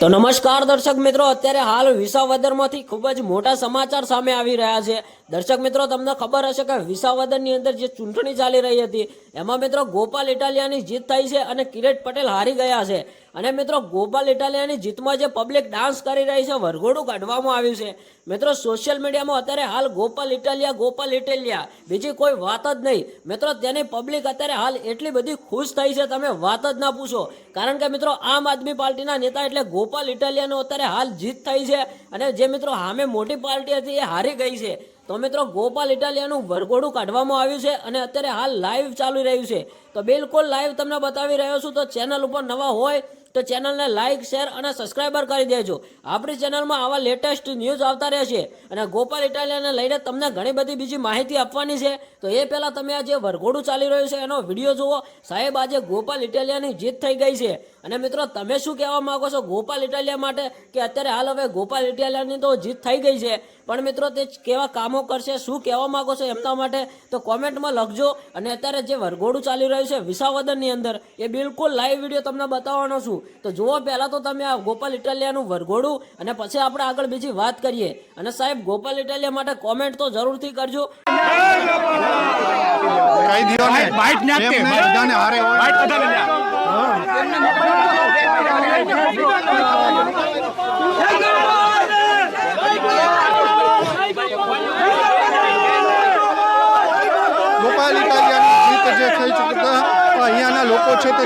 તો નમસ્કાર દર્શક મિત્રો, અત્યારે હાલ વિસાવદરમાંથી ખૂબ જ મોટા સમાચાર સામે આવી રહ્યા છે. દર્શક મિત્રો, તમને ખબર હશે કે વિસાવદનની અંદર જે ચૂંટણી ચાલી રહી હતી, એમાં મિત્રો ગોપાલ ઇટાલિયાની જીત થઈ છે અને કિરીટ પટેલ હારી ગયા છે. અને મિત્રો, ગોપાલ ઇટાલિયાની જીતમાં જે પબ્લિક ડાન્સ કરી રહી છે, વરઘોડું કાઢવામાં આવ્યું છે. મિત્રો, સોશિયલ મીડિયામાં અત્યારે હાલ ગોપાલ ઇટાલિયા ગોપાલ ઇટાલિયા, બીજી કોઈ વાત જ નહીં. મિત્રો, તેની પબ્લિક અત્યારે હાલ એટલી બધી ખુશ થઈ છે, તમે વાત જ ના પૂછો. કારણ કે મિત્રો, આમ આદમી પાર્ટીના નેતા એટલે ગોપાલ ઇટાલિયાનો અત્યારે હાલ જીત થઈ છે અને જે મિત્રો સામે મોટી પાર્ટી હતી, એ હારી ગઈ છે. તો મિત્રો ગોપાલ ઇટાલિયાનું વરઘોડું કાઢવામાં આવ્યું છે અને અત્યારે હાલ લાઈવ ચાલી રહ્યું છે. તો બિલકુલ લાઈવ તમને બતાવી રહ્યો છું તો ચેનલ ઉપર નવા હોય તો ચેનલને લાઇક શેર અને સબસ્ક્રાઈબર કરી દેજો. આપણી ચેનલમાં આવા લેટેસ્ટ ન્યૂઝ આવતા રહેશે. અને ગોપાલ ઇટાલિયાને લઈને તમને ઘણી બધી બીજી માહિતી આપવાની છે. તો એ પહેલાં તમે આ જે વરઘોડું ચાલી રહ્યું છે, એનો વીડિયો જુઓ. સાહેબ, આજે ગોપાલ ઇટાલિયાની જીત થઈ ગઈ છે. અને મિત્રો, તમે શું કહેવા માંગો છો ગોપાલ ઇટાલિયા માટે? કે અત્યારે હાલ હવે ગોપાલ ઇટાલિયાની તો જીત થઈ ગઈ છે. પણ મિત્રો, તે કેવા કામો કરશે, શું કહેવા માંગો છો એમના માટે? તો કોમેન્ટમાં લખજો. અને અત્યારે જે વરઘોડું ચાલી રહ્યું છે વિસાવદનની અંદર, એ બિલકુલ લાઈવ વીડિયો તમને બતાવવાનો છું. તો જુઓ પહેલાં તો તમે આ ગોપાલ ઇટાલિયાનું વરઘોડું અને પછી આપણે આગળ બીજી વાત કરીએ. અને સાહેબ ગોપાલ ઇટાલિયા માટે કોમેન્ટ તો જરૂરથી કરજો. ગોપાલ ઇટાલિયાની જીત જે થઈ ચૂકી અહીંયાના લોકો છે તે